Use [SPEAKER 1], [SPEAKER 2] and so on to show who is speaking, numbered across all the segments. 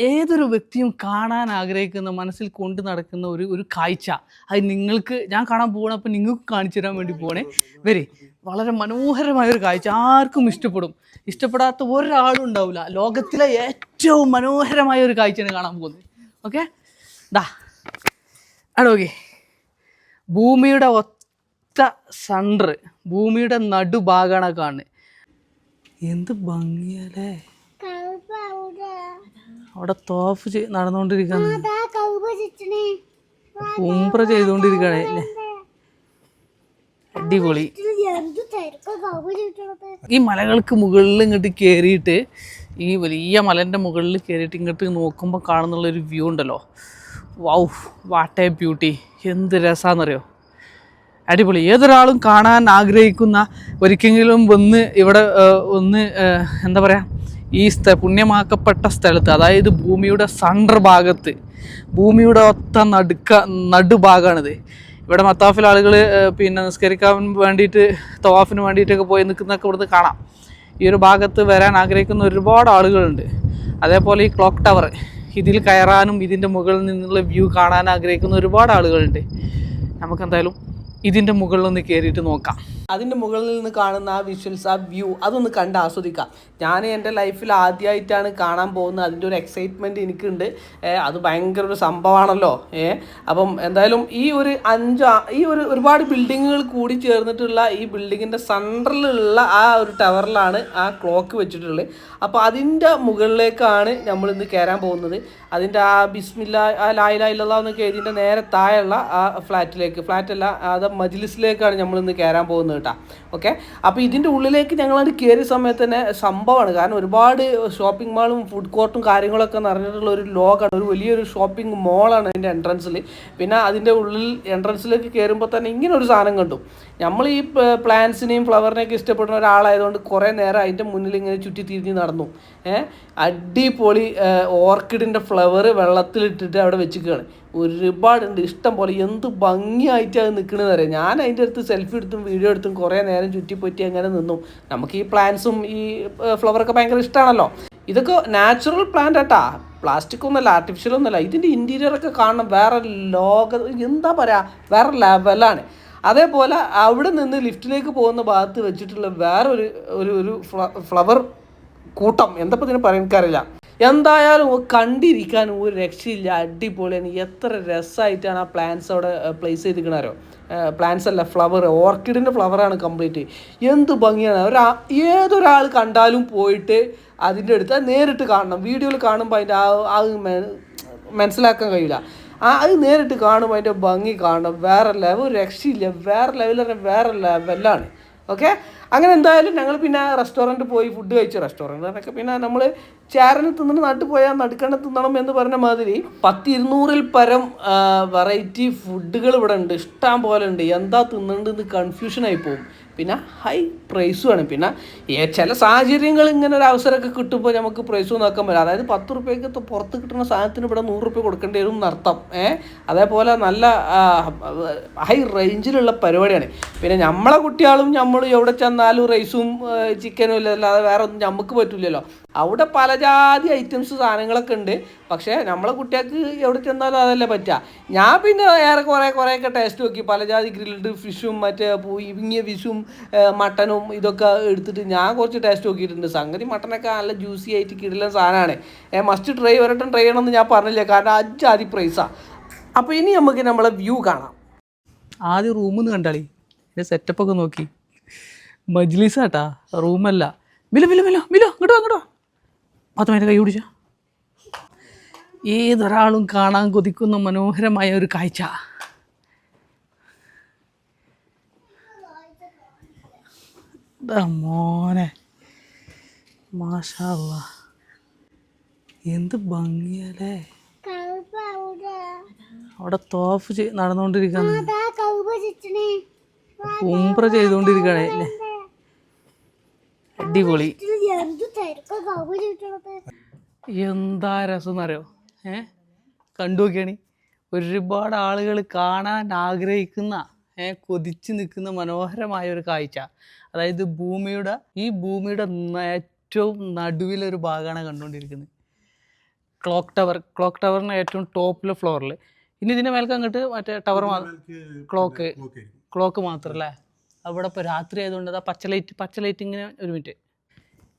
[SPEAKER 1] ഏതൊരു വ്യക്തിയും കാണാൻ ആഗ്രഹിക്കുന്ന മനസ്സിൽ കൊണ്ട് നടക്കുന്ന ഒരു ഒരു കാഴ്ച. അത് നിങ്ങൾക്ക് ഞാൻ കാണാൻ പോകണം അപ്പം നിങ്ങൾക്ക് കാണിച്ചു തരാൻ വേണ്ടി പോകണേ വരെ. വളരെ മനോഹരമായ ഒരു കാഴ്ച. ആർക്കും ഇഷ്ടപ്പെടും. ഇഷ്ടപ്പെടാത്ത ഒരാളും ഉണ്ടാവില്ല. ലോകത്തിലെ ഏറ്റവും മനോഹരമായ ഒരു കാഴ്ചയാണ് കാണാൻ പോകുന്നത്. ഓക്കെ? ദാ. അവിടെ ഓക്കെ ഭൂമിയുടെ ഒത്ത സണ്ടർ ഭൂമിയുടെ നടുഭാഗമാണ് കാണുന്നത്. എന്ത് ഭംഗിയല്ലേ? അവിടെ തോഫ് നടന്നുകൊണ്ടിരിക്കുകയാണ് ഉംപ്ര ചെയ്തുകൊണ്ടിരിക്കുകയാണ്? അടിപൊളി. ഈ മലകൾക്ക് മുകളിൽ ഇങ്ങോട്ട് കയറിയിട്ട് ഈ വലിയ മലന്റെ മുകളിൽ കയറിയിട്ട് ഇങ്ങോട്ട് നോക്കുമ്പോൾ കാണുന്നുള്ള ഒരു വ്യൂ ഉണ്ടല്ലോ. വൗ വാട്ട് എ ബ്യൂട്ടി എന്ത് രസമാണെന്നറിയോ അടിപൊളി. ഏതൊരാളും കാണാൻ ആഗ്രഹിക്കുന്ന ഒരിക്കലെങ്കിലും വന്ന് ഇവിടെ ഒന്ന് എന്താ പറയുക ഈ സ്ഥ പുണ്യമാക്കപ്പെട്ട സ്ഥലത്ത് അതായത് ഭൂമിയുടെ സണ്ടർ ഭാഗത്ത് ഭൂമിയുടെ ഒത്ത നടുക്ക നടുഭാഗമാണിത് ഇവിടെ മത്താഫിൽ ആളുകൾ പിന്നെ നിസ്കരിക്കാൻ വേണ്ടിയിട്ട് തവാഫിന് വേണ്ടിയിട്ടൊക്കെ പോയി നിൽക്കുന്നതൊക്കെ ഇവിടുന്ന് കാണാം. ഈ ഒരു ഭാഗത്ത് വരാൻ ആഗ്രഹിക്കുന്ന ഒരുപാട് ആളുകളുണ്ട്. അതേപോലെ ഈ ക്ലോക്ക് ടവർ ഇതിൽ കയറാനും ഇതിന്റെ മുകളിൽ നിന്നുള്ള വ്യൂ കാണാൻ ആഗ്രഹിക്കുന്ന ഒരുപാട് ആളുകളുണ്ട്. നമുക്കെന്തായാലും ഇതിന്റെ മുകളിൽ ഒന്ന് കയറിയിട്ട് നോക്കാം. അതിന്റെ മുകളിൽ നിന്ന് കാണുന്ന ആ വിഷ്വൽസ് ആ വ്യൂ അതൊന്ന് കണ്ട് ആസ്വദിക്കാം. ഞാൻ എന്റെ ലൈഫിൽ ആദ്യമായിട്ടാണ് കാണാൻ പോകുന്നത്. അതിന്റെ ഒരു എക്സൈറ്റ്മെന്റ് എനിക്കുണ്ട്. അത് ഭയങ്കര ഒരു സംഭവമാണല്ലോ. ഏ അപ്പം എന്തായാലും ഈ ഒരു അഞ്ച് ഈ ഒരു ഒരുപാട് ബിൽഡിങ്ങുകൾ കൂടി ചേർന്നിട്ടുള്ള ഈ ബിൽഡിങ്ങിന്റെ സെൻട്രലിലുള്ള ആ ഒരു ടവറിലാണ് ആ ക്ലോക്ക് വെച്ചിട്ടുള്ളത്. അപ്പോൾ അതിന്റെ മുകളിലേക്കാണ് നമ്മൾ ഇന്ന് കയറാൻ പോകുന്നത്. അതിന്റെ ആ ബിസ്മില്ല ആ ലായില ഇല്ലല്ലാ എന്നൊക്കെ എഴുതിന്റെ നേരെ താഴെയുള്ള ആ ഫ്ലാറ്റിലേക്ക് ഫ്ലാറ്റല്ല അത് മജ്ലിസിലേക്കാണ് നമ്മൾ ഇന്ന് കയറാൻ പോകുന്നത്. കേട്ടോ. ഓക്കെ അപ്പോൾ ഇതിന്റെ ഉള്ളിലേക്ക് ഞങ്ങളത് കയറിയ സമയത്ത് തന്നെ സംഭവമാണ്. കാരണം ഒരുപാട് ഷോപ്പിംഗ് മാളും ഫുഡ് കോർട്ടും കാര്യങ്ങളൊക്കെ നിറഞ്ഞിട്ടുള്ള ഒരു ലോകാണ്. ഒരു വലിയൊരു ഷോപ്പിംഗ് മോളാണ് അതിന്റെ എൻട്രൻസിൽ പിന്നെ അതിന്റെ ഉള്ളിൽ എൻട്രൻസിലേക്ക് കയറുമ്പോൾ തന്നെ ഇങ്ങനെ ഒരു സാധനം കണ്ടു. നമ്മൾ ഈ പ്ലാന്റ്സിനെയും ഫ്ലവറിനെയൊക്കെ ഇഷ്ടപ്പെടുന്ന ഒരാളായതുകൊണ്ട് കുറേ നേരം അതിന്റെ മുന്നിൽ ഇങ്ങനെ ചുറ്റി തിരിഞ്ഞ് നടന്നു. ഏഹ് അടിപൊളി ഓർക്കിഡിന്റെ ഫ്ലവർ വെള്ളത്തിലിട്ടിട്ട് അവിടെ വെച്ചിരിക്കുകയാണ്. ഒരുപാടുണ്ട്. ഇഷ്ടം പോലെ എന്ത് ഭംഗിയായിട്ട് അത് നിൽക്കണമെന്ന് അറിയാം? ഞാൻ അതിന്റെ അടുത്ത് സെൽഫി എടുത്തും വീഡിയോ എടുത്തും കുറേ നേരം ചുറ്റിപ്പറ്റി അങ്ങനെ നിന്നു. നമുക്ക് ഈ പ്ലാന്റ്സും ഈ ഫ്ലവറൊക്കെ ഭയങ്കര ഇഷ്ടമാണല്ലോ ഇതൊക്കെ നാച്ചുറൽ പ്ലാന്റ് ആട്ടാ. പ്ലാസ്റ്റിക് ഒന്നല്ല ആർട്ടിഫിഷ്യൽ ഒന്നല്ല ഇതിന്റെ ഇന്റീരിയറൊക്കെ കാണണം. വേറെ ലോക എന്താ പറയുക വേറെ ലെവലാണ് അതേപോലെ അവിടെ നിന്ന് ലിഫ്റ്റിലേക്ക് പോകുന്ന ഭാഗത്ത് വെച്ചിട്ടുള്ള വേറൊരു ഒരു ഒരു ഫ്ലവർ കൂട്ടം. എന്താ ഇപ്പം ഇതിന് പറയാൻ എനിക്കറിയില്ല. എന്തായാലും കണ്ടിരിക്കാൻ ഒരു രക്ഷയില്ല. അടിപൊളിയാണ് എത്ര രസമായിട്ടാണ് ആ പ്ലാന്റ്സ് അവിടെ പ്ലേസ് ചെയ്തിരിക്കണാരോ പ്ലാന്റ്സ് അല്ല ഫ്ലവർ ഓർക്കിഡിന്റെ ഫ്ലവറാണ് കംപ്ലീറ്റ് എന്ത് ഭംഗിയാണ്. ഒരാ ഏതൊരാൾ കണ്ടാലും പോയിട്ട് അതിന്റെ അടുത്ത് നേരിട്ട് കാണണം. വീഡിയോയിൽ കാണുമ്പോൾ അതിന്റെ ആ ആ മനസ്സിലാക്കാൻ കഴിയില്ല. ആ അത് നേരിട്ട് കാണുമ്പോൾ അതിന്റെ ഭംഗി കാണണം. വേറെ ലെവൽ രക്ഷയില്ല. വേറെ ലെവലിൽ വേറെ ലെവലാണ് ഓക്കെ അങ്ങനെ എന്തായാലും ഞങ്ങൾ പിന്നെ റെസ്റ്റോറന്റ് പോയി ഫുഡ് കഴിച്ചു. റെസ്റ്റോറന്റിനൊക്കെ പിന്നെ നമ്മൾ ചേരന് തിന്നിട്ട് നാട്ടിൽ പോയാൽ നടുക്കണ്ണ തിന്നണം എന്ന് പറഞ്ഞ മാതിരി പത്തിരുന്നൂറിൽ പരം വെറൈറ്റി ഫുഡുകൾ ഇവിടെ ഉണ്ട്. ഇഷ്ടം പോലെ ഉണ്ട്. എന്താ തിന്നണ്ടെന്ന് കൺഫ്യൂഷനായി പോകും. പിന്നെ ഹൈ പ്രൈസുമാണ് പിന്നെ ചില സാഹചര്യങ്ങൾ ഇങ്ങനെ ഒരു അവസരമൊക്കെ കിട്ടുമ്പോൾ നമുക്ക് പ്രൈസും നോക്കാൻ പറ്റില്ല. അതായത് പത്ത് റുപ്യക്ക് പുറത്ത് കിട്ടുന്ന സാധനത്തിന് ഇവിടെ നൂറ് റുപ്യ കൊടുക്കേണ്ടി വരും എന്നർത്ഥം. ഏ? അതേപോലെ നല്ല ഹൈ റേഞ്ചിലുള്ള പരിപാടിയാണ്. പിന്നെ നമ്മളെ കുട്ടികളും നമ്മളും എവിടെ ചെന്നാലും റൈസും ചിക്കനും ഇല്ല അല്ലാതെ വേറെ ഒന്നും നമുക്ക് പറ്റില്ലല്ലോ അവിടെ പല ജാതി ഐറ്റംസ് സാധനങ്ങളൊക്കെ ഉണ്ട്. പക്ഷേ നമ്മളെ കുട്ടികൾക്ക് എവിടെ ചെന്നാലും അതല്ലേ പറ്റുക ഞാൻ പിന്നെ ഏറെ കുറേ കുറേയൊക്കെ ടേസ്റ്റ് നോക്കി. പല ജാതി ഗ്രിൽഡ് ഫിഷും മറ്റേ ഇങ്ങിയ ഫിഷും മട്ടനും ഇതൊക്കെ എടുത്തിട്ട് ഞാൻ കുറച്ച് ടേസ്റ്റ് നോക്കിയിട്ടുണ്ട്. സംഗതി മട്ടനൊക്കെ നല്ല ജ്യൂസി ആയിട്ട് കിടിലൻ സാധനമാണ്. മസ്റ്റ് ട്രൈ ഒരട്ടം ട്രൈ ചെയ്യണമെന്ന് ഞാൻ പറഞ്ഞില്ല. കാരണം അജാതി പ്രൈസാണ് അപ്പോൾ ഇനി നമുക്ക് നമ്മളെ വ്യൂ കാണാം. ആദ്യം റൂമിൽ നിന്ന് കണ്ടാളി. എന്റെ സെറ്റപ്പൊക്കെ നോക്കി. മജ്ലിസാട്ടാ റൂമല്ല. മിലോ മിലോ മിലോ മിലോ ഇങ്ങോട്ടോ അങ്ങോട്ടോ പത്ത് മിനിറ്റ് കൈ പിടിച്ച. ഏതൊരാളും കാണാൻ കൊതിക്കുന്ന മനോഹരമായ ഒരു കാഴ്ച. മോനെ. മാഷാ അല്ലാ. എന്ത് ഭംഗിയല്ലേ. അവിടെ തോഫ് ചെയ് നടന്നുകൊണ്ടിരിക്കാന്ന് ഉംപ്ര ചെയ്തുകൊണ്ടിരിക്കണേ ഇല്ലേ? അടിപൊളി. എന്താ രസം എന്നറിയോ ഏ? കണ്ടു നോക്കിയാണ് ഒരുപാട് ആളുകൾ കാണാൻ ആഗ്രഹിക്കുന്ന ഏ കൊതിച്ച് നിൽക്കുന്ന മനോഹരമായ ഒരു കാഴ്ച. അതായത് ഭൂമിയുടെ ഈ ഭൂമിയുടെ ഏറ്റവും നടുവിലൊരു ഭാഗമാണ് കണ്ടുകൊണ്ടിരിക്കുന്നത്.
[SPEAKER 2] ക്ലോക്ക് ടവർ ക്ലോക്ക് ടവറിന് ഏറ്റവും ടോപ്പിലെ ഫ്ലോറിൽ ഇനി ഇതിന്റെ മേൽക്ക് അങ്ങോട്ട് മറ്റേ ടവർ ക്ലോക്ക് ക്ലോക്ക് മാത്രമല്ലേ അവിടെ ഇപ്പോൾ രാത്രി ആയതുകൊണ്ട് അതാ പച്ച ലൈറ്റ് പച്ച ലൈറ്റ് ഇങ്ങനെ ഒരു മിനിറ്റ്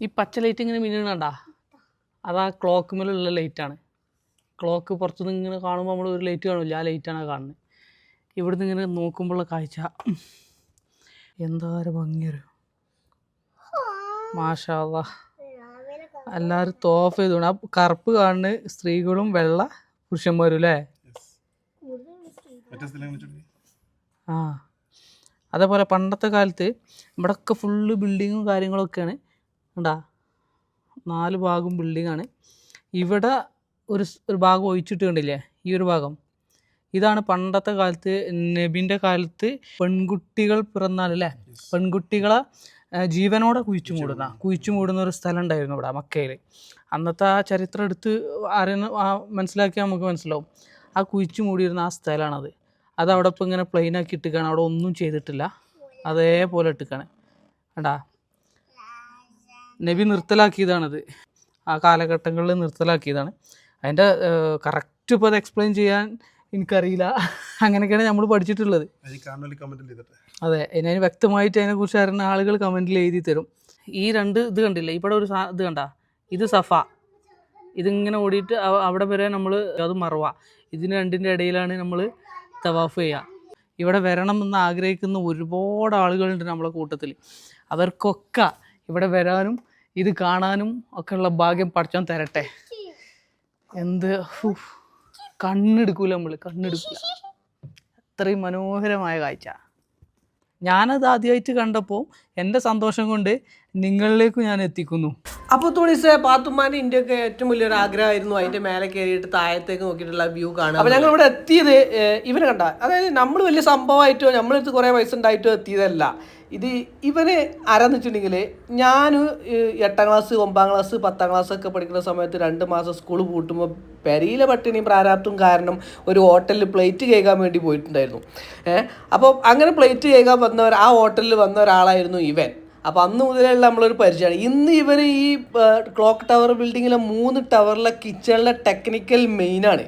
[SPEAKER 2] ഈ പച്ച ലൈറ്റ് ഇങ്ങനെ മിന്നണണ്ടാ അതാ ക്ലോക്ക് മേലുള്ള ലൈറ്റാണ് ക്ലോക്ക് പുറത്തുനിന്ന് ഇങ്ങനെ കാണുമ്പോൾ നമ്മൾ ഒരു ലൈറ്റ് കാണില്ല. ആ ലൈറ്റാണ് കാണുന്നത് ഇവിടുന്ന് ഇങ്ങനെ നോക്കുമ്പോഴുള്ള കാഴ്ച. എന്തോരം ഭംഗിയൊരു മാഷാ അല്ലാ. എല്ലാവരും തോഫ് ചെയ്തു ആ കറുപ്പ് കാണുന്ന സ്ത്രീകളും വെള്ള പുരുഷന്മാരും അല്ലേ? ആ. അതേപോലെ പണ്ടത്തെ കാലത്ത് ഇവിടെയൊക്കെ ഫുള്ള് ബിൽഡിങ്ങും കാര്യങ്ങളൊക്കെയാണ് ഉണ്ടാ നാല് ഭാഗം ബിൽഡിങ്ങാണ് ഇവിടെ ഒരു ഒരു ഭാഗം ഒഴിച്ചിട്ട് കണ്ടില്ലേ? ഈ ഒരു ഭാഗം. ഇതാണ് പണ്ടത്തെ കാലത്ത് നബിന്റെ കാലത്ത് പെൺകുട്ടികൾ പിറന്നാൽ അല്ലേ പെൺകുട്ടികളെ ജീവനോടെ കുഴിച്ചു മൂടുന്ന കുഴിച്ചു മൂടുന്ന ഒരു സ്ഥലം ഉണ്ടായിരുന്നു ഇവിടെ മക്കയിൽ അന്നത്തെ ആ ചരിത്രം എടുത്ത് അറിയുന്ന മനസ്സിലാക്കിയാൽ നമുക്ക് മനസ്സിലാവും. ആ കുഴിച്ചു മൂടിയിരുന്ന ആ സ്ഥലമാണത്. അത് അവിടെ ഇപ്പം ഇങ്ങനെ പ്ലെയിൻ ആക്കി ഇട്ടിക്കാണ്. അവിടെ ഒന്നും ചെയ്തിട്ടില്ല. അതേപോലെ ഇട്ടിക്കാണ്. കണ്ടാ? നബി നിർത്തലാക്കിയതാണത്. ആ കാലഘട്ടങ്ങളിൽ നിർത്തലാക്കിയതാണ്. അതിന്റെ കറക്റ്റ് ഇപ്പോൾ അത് എക്സ്പ്ലെയിൻ ചെയ്യാൻ എനിക്കറിയില്ല. അങ്ങനെയൊക്കെയാണ് നമ്മൾ പഠിച്ചിട്ടുള്ളത്. അതെ ഇനി അതിന് വ്യക്തമായിട്ട് അതിനെക്കുറിച്ച് അറിയുന്ന ആളുകൾ കമന്റിൽ എഴുതി തരും. ഈ രണ്ട് ഇത് കണ്ടില്ലേ? ഇവിടെ ഒരു ഇത് കണ്ട? ഇത് സഫ. ഇതിങ്ങനെ ഓടിയിട്ട് അവ- അവിടെ വരെ നമ്മൾ അത് മറവ. ഇതിന് രണ്ടിന്റെ ഇടയിലാണ് നമ്മൾ തവാഫ് ചെയ്യുക ഇവിടെ വരണമെന്ന് ആഗ്രഹിക്കുന്ന ഒരുപാട് ആളുകളുണ്ട് നമ്മളെ കൂട്ടത്തിൽ. അവർക്കൊക്കെ ഇവിടെ വരാനും ഇത് കാണാനും ഒക്കെ ഉള്ള ഭാഗ്യം പഠിച്ചാൻ തരട്ടെ. എന്ത് കണ്ണെടുക്കൂല നമ്മൾ കണ്ണെടുക്കൂല. അത്രയും മനോഹരമായ കാഴ്ച. ഞാനത് ആദ്യമായിട്ട് കണ്ടപ്പോൾ എന്റെ സന്തോഷം കൊണ്ട് നിങ്ങളിലേക്ക് ഞാൻ എത്തിക്കുന്നു.
[SPEAKER 1] അപ്പോൾ തുണിസ് പാത്തുമ്മാന്റെ ഇന്ത്യയൊക്കെ ഏറ്റവും വലിയൊരു ആഗ്രഹമായിരുന്നു അതിന്റെ മേലെ കയറിയിട്ട് താഴത്തേക്ക് നോക്കിയിട്ടുള്ള വ്യൂ കാണാം അപ്പോൾ ഞങ്ങൾ ഇവിടെ എത്തിയത് ഇവനെ കണ്ട. അതായത് നമ്മൾ വലിയ സംഭവമായിട്ടോ നമ്മളെടുത്ത് കുറേ പൈസ ഉണ്ടായിട്ടോ എത്തിയതല്ല. ഇത് ഇവനെ ആരാന്ന് വെച്ചിട്ടുണ്ടെങ്കിൽ ഞാൻ എട്ടാം ക്ലാസ് ഒമ്പതാം ക്ലാസ് പത്താം ക്ലാസ് ഒക്കെ പഠിക്കുന്ന സമയത്ത് രണ്ട് മാസം സ്കൂൾ പൂട്ടുമ്പോൾ പെരിയിലെ പട്ടിണി പ്രാരാബ്ദവും കാരണം ഒരു ഹോട്ടലിൽ പ്ലേറ്റ് കേൾക്കാൻ വേണ്ടി പോയിട്ടുണ്ടായിരുന്നു. ഏഹ് അപ്പോൾ അങ്ങനെ പ്ലേറ്റ് കേൾക്കാൻ വന്നവർ ആ ഹോട്ടലിൽ വന്ന ഒരാളായിരുന്നു ഇവൻ. അപ്പോൾ അന്ന് മുതലുള്ള നമ്മളൊരു പരിചയമാണ് ഇന്ന് ഇവർ ഈ ക്ലോക്ക് ടവർ ബിൽഡിങ്ങിലെ മൂന്ന് ടവറിലെ കിച്ചണിലെ ടെക്നിക്കൽ മെയിനാണ്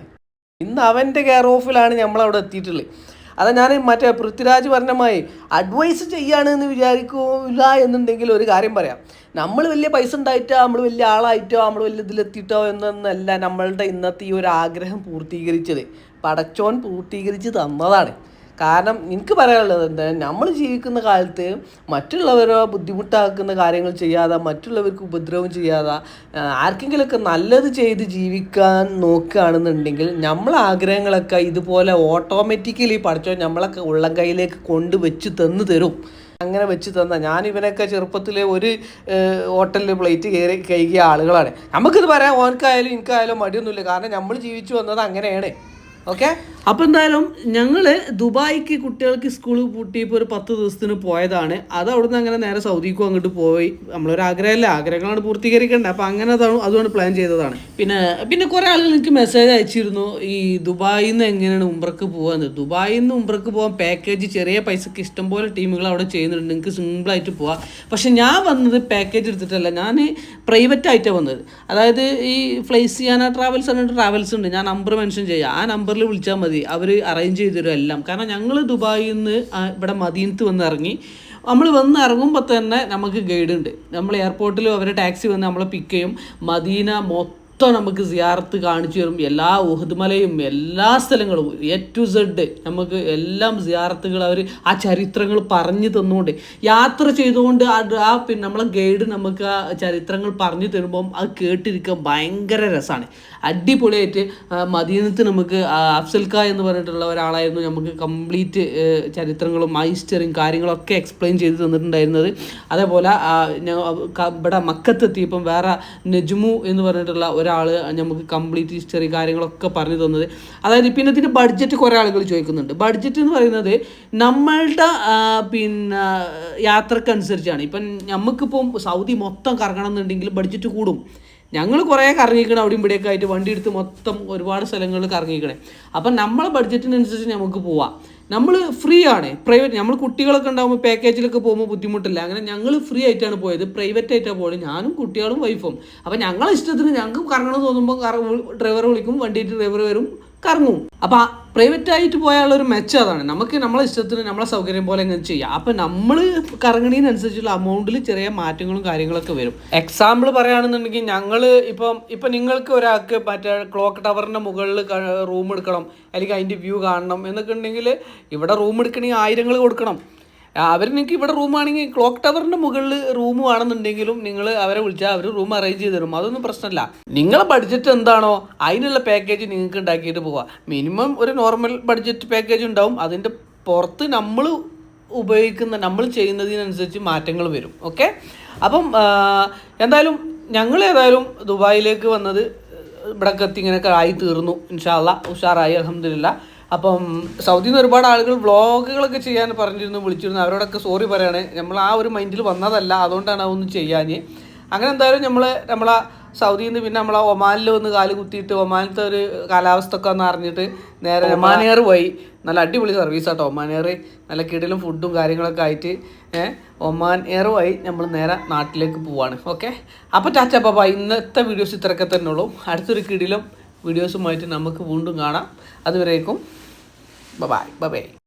[SPEAKER 1] ഇന്ന് അവന്റെ കെയർ ഓഫിലാണ് നമ്മളവിടെ എത്തിയിട്ടുള്ളത്. അതാ ഞാൻ മറ്റേ പൃഥ്വിരാജ് പറഞ്ഞമായി അഡ്വൈസ് ചെയ്യാണ് എന്ന് വിചാരിക്കില്ല എന്നുണ്ടെങ്കിൽ ഒരു കാര്യം പറയാം. നമ്മൾ വലിയ പൈസ ഉണ്ടായിട്ടോ നമ്മൾ വലിയ ആളായിട്ടോ നമ്മൾ വലിയ ഇതിലെത്തിയിട്ടോ എന്നൊന്നല്ല നമ്മളുടെ ഇന്നത്തെ ഈ ഒരു ആഗ്രഹം പൂർത്തീകരിച്ചത്. പടച്ചോൻ പൂർത്തീകരിച്ച് തന്നതാണ്. കാരണം എനിക്ക് പറയാനുള്ളത് എന്താ നമ്മൾ ജീവിക്കുന്ന കാലത്ത് മറ്റുള്ളവരോ ബുദ്ധിമുട്ടാക്കുന്ന കാര്യങ്ങൾ ചെയ്യാതെ മറ്റുള്ളവർക്ക് ഉപദ്രവം ചെയ്യാതെ ആർക്കെങ്കിലുമൊക്കെ നല്ലത് ചെയ്ത് ജീവിക്കാൻ നോക്കുകയാണെന്നുണ്ടെങ്കിൽ നമ്മളെ ആഗ്രഹങ്ങളൊക്കെ ഇതുപോലെ ഓട്ടോമാറ്റിക്കലി പഠിച്ചോ നമ്മളൊക്കെ ഉള്ളം കയ്യിലേക്ക് കൊണ്ട് വെച്ച് തന്നു തരും. അങ്ങനെ വെച്ച് തന്ന. ഞാൻ ഇവനൊക്കെ ചെറുപ്പത്തിൽ ഒരു ഹോട്ടലിൽ പ്ലേറ്റ് കയറി കഴിക്കിയ ആളുകളാണ്. നമുക്കിത് പറയാം ഓനക്കായാലും എനിക്കായാലും മടിയൊന്നുമില്ല. കാരണം നമ്മൾ ജീവിച്ചു വന്നത് അങ്ങനെയാണ്. ഓക്കെ അപ്പോൾ എന്തായാലും ഞങ്ങൾ ദുബായിക്ക് കുട്ടികൾക്ക് സ്കൂൾ പൂട്ടിയപ്പോൾ ഒരു പത്ത് ദിവസത്തിന് പോയതാണ്. അത് അവിടുന്ന് അങ്ങനെ നേരെ സൗദിക്കും അങ്ങോട്ട് പോയി. നമ്മളൊരു ആഗ്രഹമല്ല? ആഗ്രഹങ്ങളാണ് പൂർത്തീകരിക്കേണ്ടത് അപ്പോൾ അങ്ങനെ അതുകൊണ്ട് പ്ലാൻ ചെയ്തതാണ്. പിന്നെ പിന്നെ കുറേ ആളുകൾ എനിക്ക് മെസ്സേജ് അയച്ചിരുന്നു. ഈ ദുബായിൽ നിന്ന് എങ്ങനെയാണ് ഉംബ്രക്ക് പോകാന്ന് ദുബായിൽ നിന്ന് ഉംബ്രക്ക് പോകാൻ പാക്കേജ് ചെറിയ പൈസക്ക് ഇഷ്ടംപോലെ ടീമുകൾ അവിടെ ചെയ്യുന്നുണ്ട്. നിങ്ങൾക്ക് സിമ്പിൾ ആയിട്ട് പോവാം. പക്ഷെ ഞാൻ വന്നത് പാക്കേജ് എടുത്തിട്ടല്ല. ഞാൻ പ്രൈവറ്റ് ആയിട്ടാണ് വന്നത്. അതായത് ഈ ഫ്ലൈസിയാന ട്രാവൽസ് ട്രാവൽസ് ഉണ്ട്. ഞാൻ നമ്പർ മെൻഷൻ ചെയ്യാം. ആ നമ്പറിൽ വിളിച്ചാൽ മതി. അവർ അറേഞ്ച് ചെയ്ത് തരും എല്ലാം കാരണം ഞങ്ങൾ ദുബായിൽ നിന്ന് ഇവിടെ മദീനത്ത് വന്ന് ഇറങ്ങി നമ്മൾ വന്ന് ഇറങ്ങുമ്പോൾ തന്നെ നമുക്ക് ഗൈഡ് ഉണ്ട്. നമ്മൾ എയർപോർട്ടിൽ അവരെ ടാക്സി വന്ന് നമ്മളെ പിക്ക് ചെയ്യും. മദീന മൊത്തം നമുക്ക് സിയാർത്ത് കാണിച്ചു തരും. എല്ലാ ഉഹദ്മലയും എല്ലാ സ്ഥലങ്ങളും. എ ടു സെഡ് നമുക്ക് എല്ലാം സിയാർത്തുകൾ അവർ ആ ചരിത്രങ്ങൾ പറഞ്ഞു തന്നുകൊണ്ട് യാത്ര ചെയ്തുകൊണ്ട് ആ പിന്നെ നമ്മളെ ഗൈഡ് നമുക്ക് ആ ചരിത്രങ്ങൾ പറഞ്ഞു തരുമ്പം അത് കേട്ടിരിക്കാൻ ഭയങ്കര രസമാണ് അടിപൊളിയായിട്ട് മദീനത്ത് നമുക്ക് അഫ്സൽക്ക എന്ന് പറഞ്ഞിട്ടുള്ള ഒരാളായിരുന്നു നമുക്ക് കംപ്ലീറ്റ് ചരിത്രങ്ങളും ഹിസ്റ്ററിയും കാര്യങ്ങളൊക്കെ എക്സ്പ്ലെയിൻ ചെയ്ത് തന്നിട്ടുണ്ടായിരുന്നത്. അതേപോലെ ഇവിടെ മക്കത്തെത്തിയപ്പം വേറെ നെജ്മു എന്ന് പറഞ്ഞിട്ടുള്ള ഒരാൾ നമുക്ക് കംപ്ലീറ്റ് ഹിസ്റ്ററി കാര്യങ്ങളൊക്കെ പറഞ്ഞു തന്നത്. അതായത് പിന്നെ ഇതിന്റെ ബഡ്ജറ്റ് കുറേ ആളുകൾ ചോദിക്കുന്നുണ്ട്. ബഡ്ജറ്റ് എന്ന് പറയുന്നത് നമ്മളുടെ പിന്നെ യാത്രക്കനുസരിച്ചാണ്. ഇപ്പം നമുക്കിപ്പം സൗദി മൊത്തം കറങ്ങണം എന്നുണ്ടെങ്കിൽ ബഡ്ജറ്റ് കൂടും. ഞങ്ങൾ കുറേ കറങ്ങിക്കണം അവിടെയും ഇവിടെയൊക്കെ ആയിട്ട് വണ്ടി എടുത്ത് മൊത്തം ഒരുപാട് സ്ഥലങ്ങളിൽ കറങ്ങിക്കണേ. അപ്പം നമ്മളെ ബഡ്ജറ്റിനനുസരിച്ച് നമുക്ക് പോവാം. നമ്മൾ ഫ്രീ ആണ്. പ്രൈവറ്റ് നമ്മൾ കുട്ടികളൊക്കെ ഉണ്ടാകുമ്പോൾ പാക്കേജിലൊക്കെ പോകുമ്പോൾ ബുദ്ധിമുട്ടില്ല. അങ്ങനെ ഞങ്ങൾ ഫ്രീ ആയിട്ടാണ് പോയത്. പ്രൈവറ്റ് ആയിട്ടാണ് പോയത്. ഞാനും കുട്ടികളും വൈഫും അപ്പം ഞങ്ങളെ ഇഷ്ടത്തിന് ഞങ്ങൾക്ക് കറങ്ങണം തോന്നുമ്പോൾ ഡ്രൈവർ വിളിക്കും. വണ്ടിയിട്ട് ഡ്രൈവർ വരും. കറങ്ങും അപ്പം പ്രൈവറ്റ് ആയിട്ട് പോയാലുള്ള ഒരു മെച്ചം അതാണ്. നമുക്ക് നമ്മളെ ഇഷ്ടത്തിന് നമ്മളെ സൗകര്യം പോലെ എങ്ങനെ ചെയ്യാം. അപ്പം നമ്മൾ കറങ്ങണതിനനുസരിച്ചുള്ള അമൗണ്ടിൽ ചെറിയ മാറ്റങ്ങളും കാര്യങ്ങളൊക്കെ വരും. എക്സാമ്പിൾ പറയുകയാണെന്നുണ്ടെങ്കിൽ ഞങ്ങൾ ഇപ്പം ഇപ്പം നിങ്ങൾക്ക് ഒരാൾക്ക് മറ്റേ ക്ലോക്ക് ടവറിന്റെ മുകളിൽ റൂം എടുക്കണം. അല്ലെങ്കിൽ അതിന്റെ വ്യൂ കാണണം എന്നൊക്കെ ഉണ്ടെങ്കിൽ ഇവിടെ റൂം എടുക്കണമെങ്കിൽ ആയിരങ്ങൾ കൊടുക്കണം. അവർ നിങ്ങൾക്ക് ഇവിടെ റൂമാണെങ്കിൽ ക്ലോക്ക് ടവറിന്റെ മുകളിൽ റൂം ആണെന്നുണ്ടെങ്കിലും നിങ്ങൾ അവരെ വിളിച്ചാൽ അവർ റൂം അറേഞ്ച് ചെയ്ത് തരും. അതൊന്നും പ്രശ്നമല്ല നിങ്ങളെ ബഡ്ജറ്റ് എന്താണോ അതിനുള്ള പാക്കേജ് നിങ്ങൾക്ക് ഉണ്ടാക്കിയിട്ട് പോവാം. മിനിമം ഒരു നോർമൽ ബഡ്ജറ്റ് പാക്കേജ് ഉണ്ടാവും. അതിന്റെ പുറത്ത് നമ്മൾ ഉപയോഗിക്കുന്ന നമ്മൾ ചെയ്യുന്നതിനനുസരിച്ച് മാറ്റങ്ങൾ വരും. ഓക്കെ അപ്പം എന്തായാലും ഞങ്ങൾ ഏതായാലും ദുബായിലേക്ക് വന്നത് ഇവിടെ കത്തി ഇങ്ങനെയൊക്കെ ആയി തീർന്നു ഇൻഷാല്ല ഉഷാറായി അലഹമില്ല അപ്പം സൗദിയിൽ നിന്ന് ഒരുപാട് ആളുകൾ വ്ളോഗുകളൊക്കെ ചെയ്യാൻ പറഞ്ഞിരുന്നു വിളിച്ചിരുന്നു. അവരോടൊക്കെ സോറി പറയാണ്. നമ്മൾ ആ ഒരു മൈൻഡിൽ വന്നതല്ല അതുകൊണ്ടാണ് അതൊന്നും ചെയ്യാൻ അങ്ങനെ എന്തായാലും നമ്മൾ നമ്മളാ സൗദിയിൽ നിന്ന് പിന്നെ നമ്മൾ ഒമാനിൽ ഒന്ന് കാൽ കുത്തിയിട്ട് ഒമാനത്തെ ഒരു കാലാവസ്ഥ ഒക്കെ ഒന്ന് അറിഞ്ഞിട്ട് നേരെ ഒമാനിയർ പോയി. നല്ല അടിപൊളി സർവീസ് ആട്ടോ. ഒമാൻ എയർ നല്ല കിടലും ഫുഡും കാര്യങ്ങളൊക്കെ ആയിട്ട് ഏഹ് ഒമാൻ എയർ വഴി നമ്മൾ നേരെ നാട്ടിലേക്ക് പോവാണ്. ഓക്കെ? അപ്പോൾ പാപ്പ ഇന്നത്തെ വീഡിയോസ് ഇത്രയൊക്കെ തന്നെ ഉള്ളൂ അടുത്തൊരു കിടിലും വീഡിയോസുമായിട്ട് നമുക്ക് വീണ്ടും കാണാം. അതുവരേക്കും ബബായ് ബൈ